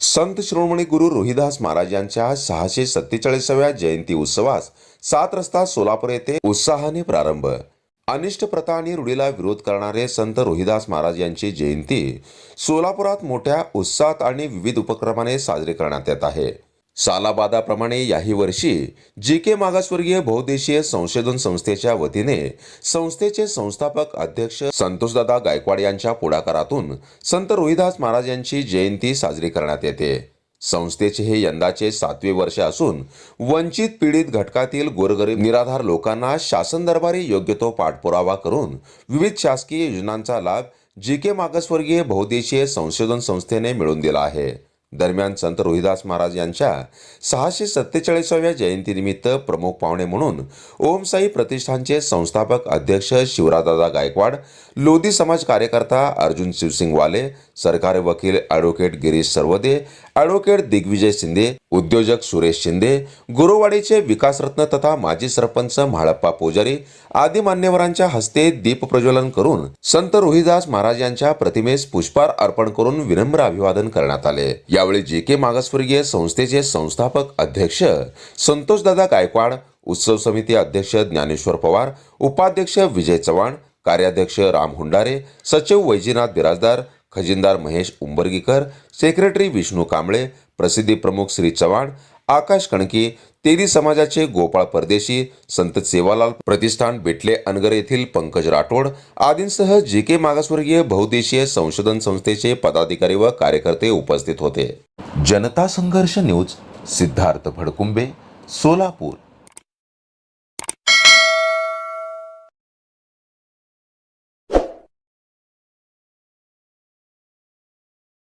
संत शिरोमणी गुरु रोहिदास महाराज यांच्या सहाशे सत्तेचाळीसाव्या जयंती उत्सवास सात रस्ता सोलापूर येथे उत्साहाने प्रारंभ. अनिष्ट प्रथा आणि रूढीला विरोध करणारे संत रोहिदास महाराज यांची जयंती सोलापुरात मोठ्या उत्साहात आणि विविध उपक्रमाने साजरी करण्यात येत आहे. सालाबादाप्रमाणे याही वर्षी जे के मागासवर्गीय बहुदेशीय संशोधन संस्थेच्या वतीने संस्थेचे संस्थापक अध्यक्ष संतोषदादा गायकवाड यांच्या पुढाकारातून संत रोहिदास महाराज यांची जयंती साजरी करण्यात येते. संस्थेचे हे यंदाचे सातवे वर्ष असून वंचित पीडित घटकातील गोरगरीब निराधार लोकांना शासन दरबारी योग्य तो पाठपुरावा करून विविध शासकीय योजनांचा लाभ जी के मागासवर्गीय बहुदेशीय संशोधन संस्थेने मिळवून दिला आहे. दरम्यान संत रोहिदास महाराज यांच्या सहाशे सत्तेचाळीसाव्या जयंतीनिमित्त प्रमुख पाहुणे म्हणून ओमसाई प्रतिष्ठानचे संस्थापक अध्यक्ष शिवरादादा गायकवाड लोधी समाज कार्यकर्ता अर्जुन शिवसिंग वाले सरकारी वकील ॲडव्होकेट गिरीश सर्वदे ॲडव्होकेट दिग्विजय शिंदे उद्योजक सुरेश शिंदे गुरुवाडीचे विकासरत्न तथा माजी सरपंच म्हाळप्पा पुजारी आदी मान्यवरांच्या हस्ते दीप प्रज्वलन करून संत रोहिदास महाराज यांच्या प्रतिमेस पुष्पार अर्पण करून विनम्र अभिवादन करण्यात आले. यावेळी जे के मागासवर्गीय संस्थेचे संस्थापक अध्यक्ष संतोषदादा गायकवाड उत्सव समिती अध्यक्ष ज्ञानेश्वर पवार उपाध्यक्ष विजय चव्हाण कार्याध्यक्ष राम हुंडारे सचिव वैजीनाथ बिराजदार खजिनदार महेश उंबरगीकर सेक्रेटरी विष्णू कांबळे प्रसिद्धी प्रमुख श्री चव्हाण आकाश कणकी तेली समाजाचे गोपाळ परदेशी संत सेवालाल प्रतिष्ठान बेटले अनगर येथील पंकज राठोड आदींसह जे के मागासवर्गीय बहुदेशीय संशोधन संस्थेचे पदाधिकारी व कार्यकर्ते उपस्थित होते. जनता संघर्ष न्यूज सिद्धार्थ भडकुंबे सोलापूर.